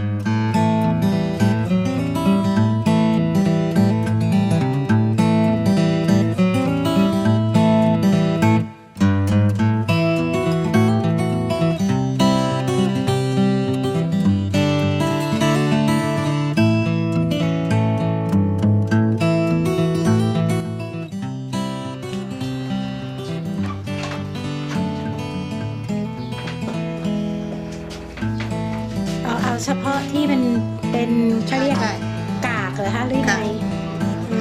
เฉพาะที่มันเป็นเขาเรียกใช่กากเหรอคะหรือไงค่ะอื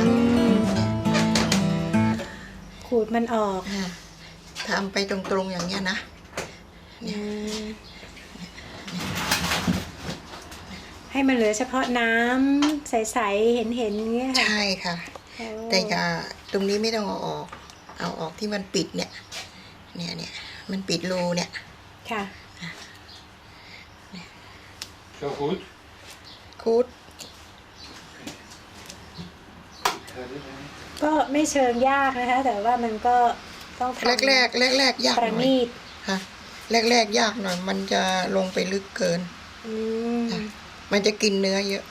มขูดมันออกอ่าทำไปตรงๆอย่างเงี้ยนะ อืมให้มันเหลือเฉพาะน้ำใสๆเห็นๆอย่างเงี้ยค่ะใช่ค่ะ โอ้แต่อย่าตรงนี้ไม่ต้องเอาออก เอาออกที่มันปิดเนี่ย เนี่ยเนี่ยมันปิดรูเนี่ย ค่ะ Zo goed. คูดก็ไม่เชิงยากนะคะ แต่ว่ามันก็ต้องทำแรกแรกแรกแรกๆยากประหน่อยณีตค่ะแรกแรกๆยากหน่อย มันจะลงไปลึกเกิน อืมค่ะมันจะกินเนื้อเยอะ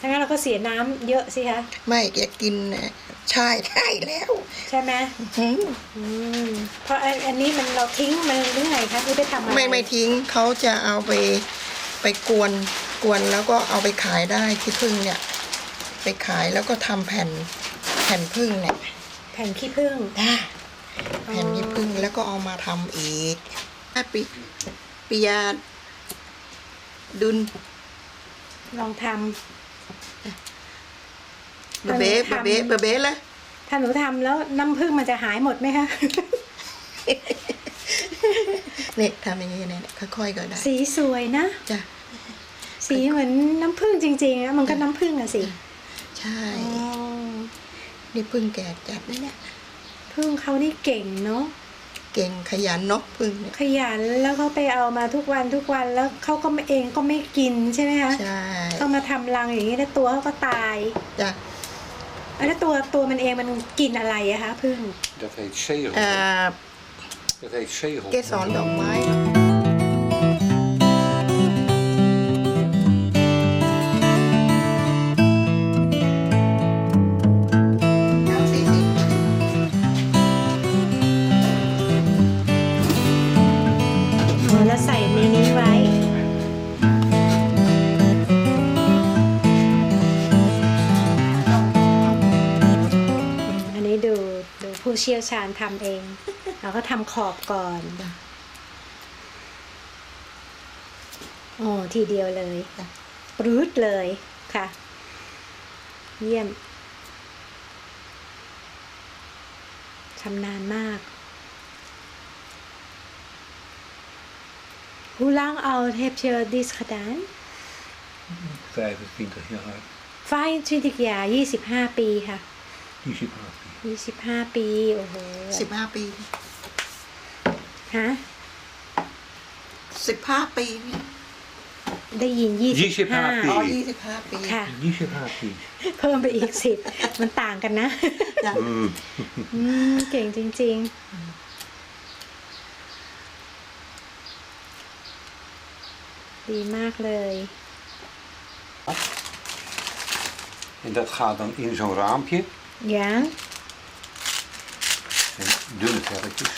ถ้างั้นเราก็เสียน้ำเยอะสิคะไม่แกกินเอ่อใช่ใช่แล้วใช่ไหมหืมอืมเพราะอันอันนี้มันเราทิ้งมันหรือไงคะหรือไปทำอะไรไม่ไม่ทิ้งเขาจะเอาไป ไปกวนกวนแล้วก็เอาไปขายได้ที่พึ่งเนี่ย ไปขายแล้วก็ทำแผ่นแผ่นพึ่งเนี่ยแผ่นขี้ผึ้งได้แผ่นที่พึ่งแล้วก็เอามาทำอีกถ้าปิปิยาดุลลองทเบเบ้เบเบ้เบเบ้เลยำถ้าหนูทำแล้วน้ำผึ้งมันจะหายหมดไหมคะเนี่ยทำอย่างนี้เนี่ยค่อยๆก็ได้ สีสวยนะจ้ะ สีเหมือนน้ำผึ้งจริงๆนะมันก็น้ำผึ้งอะสิใช่อ๋อนี่พึ่งแก่จัดนะเนี่ยผึ้งเขานี่เก่งเนาะเก่งขยันเนาะพึ่งเนี่ยขยันแล้วเขาไปเอามาทุกวันทุกวันแล้วเขาก็ไม่เองก็ไม่กินใช่ไหมคะใช่เขามาทำรังอย่างนี้แล้วตัวเขาก็ตายจ้ะแล้วตัวตัวมันเองมันกินอะไรอะคะผึ้ง Dat heet zegel. เอ่อ Dat heet zegel. เกสรดอกไม้ ผู้เชี่ยวชาญทำเอง เราก็ทำขอบก่อน โอ้ทีเดียวเลยปรืดเลยค่ะ เยี่ยมชำนาญมาก Hoe lang al heb je dit gedaan? 25 jaar. 25jaar 25 ปีค่ะ 25 25ปี โอ้โหสิบห้าปี ฮะสิบห้าปีเนี่ยได้ยิน25 25อ๋อยี่สิบห้าปีค่ะ25ปี.เพิ่มไปอีก10มันต่างกันนะ จ้ะ Mm. อืม เก่งจริง ๆ ดีมากเลย En dat gaat dan in zo'n raampje. ยา En dunne velletjes.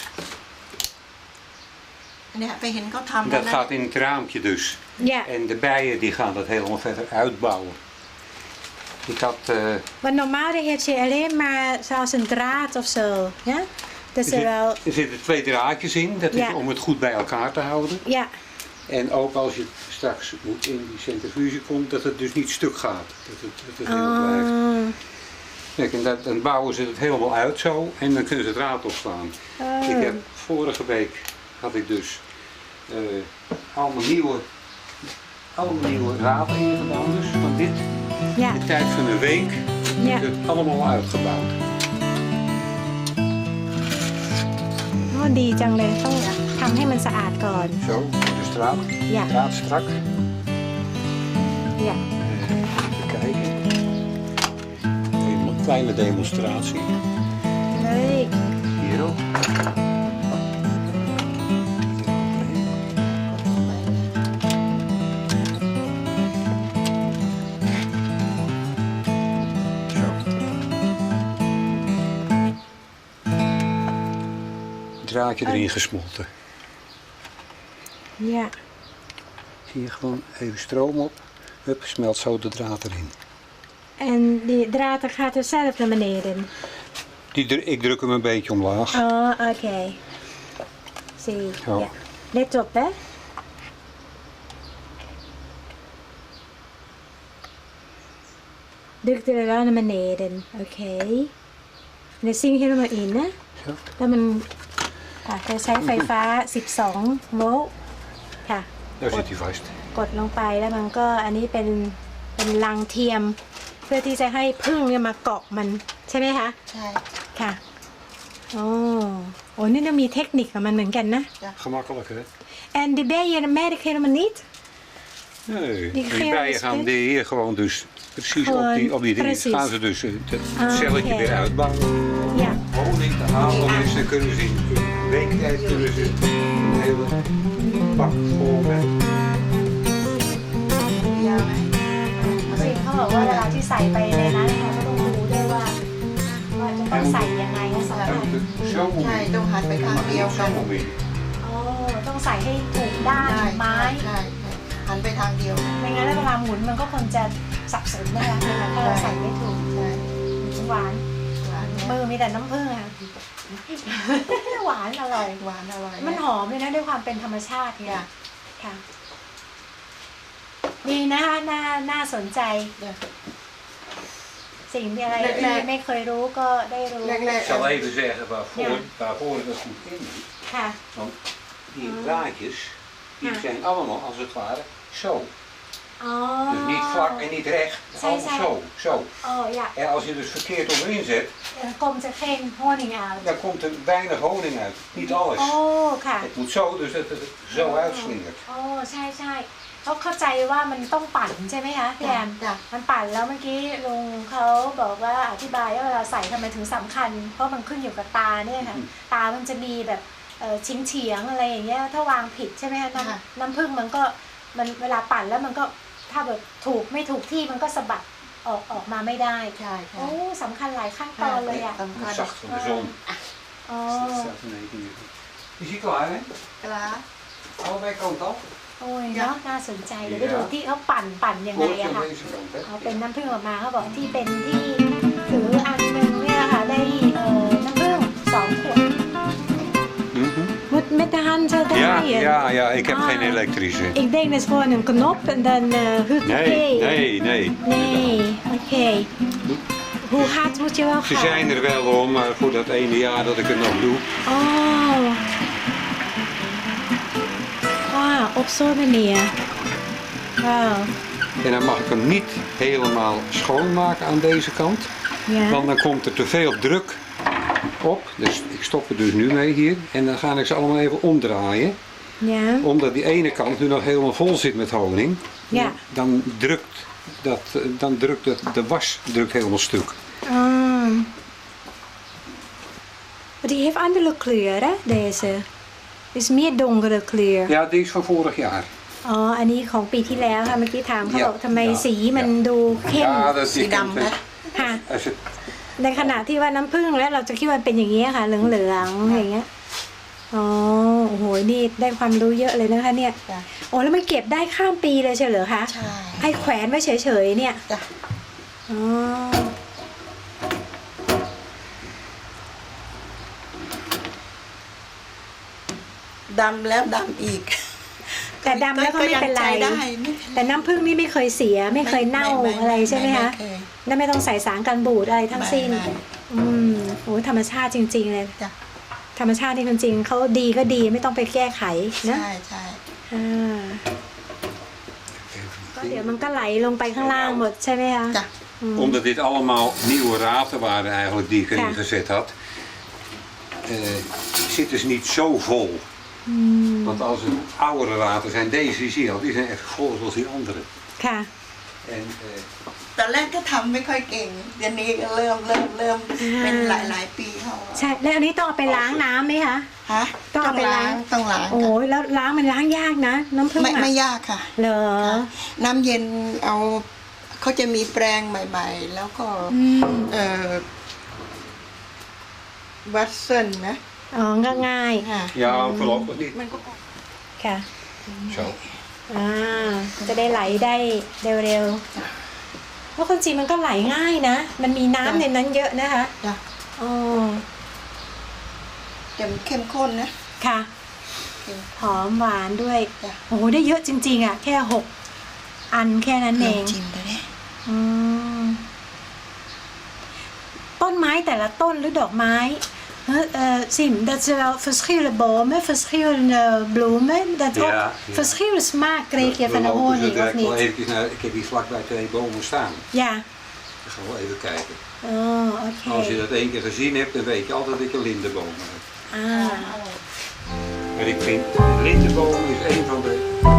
Ja, we dat. Dat gaat in het raampje dus. Ja. En de bijen die gaan dat helemaal verder uitbouwen. Ik had... Uh, Want normaal heeft je alleen maar zoals een draad of zo. Ja? Dat er, wel... er zitten twee draadjes in. Dat is om het goed bij elkaar te houden. Ja. En ook als je straks in die centrifuge komt, dat het dus niet stuk gaat. Dat het, dat het heel ah. blijft. Ah, Kijk, en dat, dan bouwen ze het helemaal uit zo en dan kunnen ze het draad opslaan. oh. Ik heb vorige week had ik dus eh, allemaal nieuwe, allemaal nieuwe raden ingedaan. Dus van dit, Ja, in de tijd van een week, ja. is het allemaal uitgebouwd. อ๋อดีจังเลยต้องทำให้มันสะอาดก่อน Zo, de straat, Ja. draad strak. อ kleine demonstratie. Leuk. Hier ook. draadje oh. erin gesmolten. Ja. Hier gewoon even stroom op. Hup, smelt zo de draad erin. En die draad dan gaat er zelf naar beneden. Die, dru- ik druk hem een beetje omlaag. Oh, oké. Zie. Ja. Ja. Let op, hè. Druk er wel naar beneden. Oké. En dan zie je helemaal in, hè. zo. แล้วมันค่ะจะใช้ไฟฟ้า 12 โวลต์ค่ะ Daar zit hij vast. กดลงไปแล้วมันก็อันนี้เป็นเป็นรังเทียม เพื่อที่จะให้พึ่งเนี่ยมาเกาะมันใช่ไหมคะ ใช่ ค่ะโอ้โอ้นี่เรามีเทคนิคกับมันเหมือนกันนะ Gemakkelijk hè? En die bijen merk ik helemaal niet. Nee, Die die, gele bijen gaan spit? die hier gewoon dus precies op Gewoon, die, op die dingen. precies. Gaan ze dus eh, het Ah, celletje oké. weer uitbouwen. Ja. Honing te halen is, dan kunnen ze in een week tijd kunnen ze een hele bak vol met ยา บอกว่าเวลาที่ใส่ไปในนั้นเขาก็ต้องรู้ด้วยว่าว่าจะต้องใส่ยังไงใสำ en คัญ moet het zo ใช่ต้องหันไปข้างเดียวกันอ๋อต้องใส่ให้ถูกด้านไม้ใช่หันไปทางเดียวกันไม่งั้นแล้วเวลาหมุนมันก็คงจะสับสนนะคะถ้าเราใส่ไม่ถูกหวานมือมีแต่น้ำผึ้งอะหวานอร่อยหวานอร่อยมันหอมเลยนะด้วยความเป็นธรรมชาติเนี่ยค่ะ ดีนะคะน่าน่าสนใจ จ้ะ สิ่งที่อะไร แร ที่ กๆ ไม่เคยรู้ก็ได้รู้ แรก Ik zal even zeggen waarvoor, Ja. waarvoor het er goed in moet. ค่ะ Want die Ah. draadjes, die Ja. zijn allemaal als het ware zo. อ๋อ Dus niet vlak en niet recht, Zij allemaal zijn- zo, zo. อ๋ออยาก En als je dus verkeerd onderin zet, กลมจะเข้ม honing out dan komt er weinig honing uit. Niet alles. โอ้ค่ะ Het moet zo, dus dat het er zo uitslingert. โอ้ใช่ใช่ เขาเข้าใจว่ามันต้องปั่นใช่ไหมคะพี่แอมจ้ะ มันปั่นแล้วเมื่อกี้ลุงเขาบอกว่าอธิบายว่าเวลาใส่ทำไมถึงสำคัญ เพราะมันขึ้นอยู่กับตาเนี่ยค่ะ อืม ตามันจะมีแบบเอ่อชิ้งเฉียงๆอะไรอย่างเงี้ยถ้าวางผิดใช่ไหมคะค่ะน้ำน้ำผึ้งมันก็มันเวลาปั่นแล้วมันก็ถ้าแบบถูกไม่ถูกที่มันก็สะบัดออกออกมาไม่ได้ใช่ใช่โอ้สำคัญหลายขั้นตอนเลยอะสำคัญ Zacht van de zon. อ๋อ Dat staat in één keer. Is hij klaar, hè? กลา Allebei kant af. โอ้ยเนาะน่าสนใจเดี๋ยวไป Ja. ดูที่เขาปั่นปั่นยังไง Hoortje อะ aan ค่ะ deze kant, hè? เอาเป็นน้ำผึ้งออกมาเขาบอกที่เป็นที่ถืออันหนึ่งเนี่ยค่ะได้เอ่อน้ำผึ้งสองขวด Mhm. Moet met de hand zo Ja, draaien. ja, ja, ik heb Ah. geen elektrische. Ik denk dat is gewoon een knop en dan uh, Nee, nee, nee. Nee, oké. Hoe hard moet je wel Ze gaan? zijn er wel om, maar voor dat ene jaar dat ik het nog doe. Oh. Op zo'n manier. Wauw. En dan mag ik hem niet helemaal schoonmaken aan deze kant. Ja. Want dan komt er te veel druk op. Dus ik stop er dus nu mee hier. En dan ga ik ze allemaal even omdraaien. Ja. Omdat die ene kant nu nog helemaal vol zit met honing. Ja. Dan drukt, dat, dan drukt de was drukt helemaal stuk. Ah. Maar die heeft andere kleur, hè, deze. Is meer donkere kleur. Ja, die is van vorig jaar. อ๋อ อันนี้ของปีที่แล้วค่ะ เมื่อกี้ถามเขา Ja. บอกทำไม Ja. สีมันดูเข้ม Ja, dat สี is ดำนะค่ะ Als het, ในขณะที่ว่าน้ำผึ้งแล้วเราจะคิดว่าเป็นอย่างนี้ยค่ะ เหลืองๆอย่างเงี้ย อ๋อ โอ้โห นี่ได้ความรู้เยอะเลยนะคะ เนี่ย จ้ะโอ้แล้วมันเก็บได้ข้ามปีเลยใช่เหรอคะ ใช่ให้แขวนไว้เฉยๆเนี่ย จ้ะอ๋อ ดำแล้วดำอีก แต่ดำแล้วก็ไม่เป็นไร ก็ยังใช้ได้ไม่แต่น้ำผึ้งนี่ไม่เคยเสียไม่เคยเน่าอะไรใช่ไหมคะเคยแล้วไม่ต้องใส่สารกันบูดอะไรทั้งสิ้น ไม่ไม่ อืมโอ้ธรรมชาติจริง ๆ เลย จ้ะธรรมชาติที่จริงๆเขาดีก็ดีไม่ต้องไปแก้ไขนะใช่ใช่อ่าก็เดี๋ยวมันก็ไหลลงไปข้างล่างหมดใช่ไหมคะ จ้ะอืม omdat dit allemaal nieuwe raten waren eigenlijk die ik erin Ja. gezet had. eh, zitten ze niet zo vol. อืม Want als het oudere raten zijn, deze die zie je al, die zijn echt vol zoals die andere. ค่ะ En eh, ตอนแรกก็ทำไม่ค่อยเก่ง เดี๋ยวนี้ก็เริ่มเริ่มเริ่มเป็นหลายหลายๆปีเขาอะใช่แล้วอันนี้ต้องเอาไปล้างน้ำไหมคะ ฮะต้องเอาไปล้าง ต้องล้างโอ้ยแล้วล้างมันล้างยากนะ น้ำผึ้งไม่อะไม่ยากค่ะ เหรอน้ำเย็นเอาเขาจะมีแปรงใหม่ ๆ แล้วก็ อืม เอ่อวัตเซนนะ อ๋อก็ง่ายค่ะ Ja, voorlopig niet. มันก็ค่ะ Zo. อ่าจะได้ไหลได้เร็วๆเพราะคนจีนมันก็ไหลง่ายนะ มันมีน้ำในนั้นเยอะนะคะจ้ะอ๋อแต่มันเข้มข้นนะ ค่ะเข้มหอมหวานด้วยจ้ะ โอ้โหได้เยอะจริง ๆอะแค่หกอันแค่นั้นลเอองงชิมดูดิอืมต้นไม้แต่ละต้นหรือดอกไม้ zien eh, dat ze wel verschillende bomen, verschillende bloemen, dat ook verschillende smaak kreeg je van de honing of niet? Ik heb hier vlakbij twee bomen staan. Ja. Ik gaan we wel even kijken. Oh, Als je dat één keer gezien hebt, dan weet je altijd dat een lindenbomen heb. Ah. En ik vind lindenboom is een van de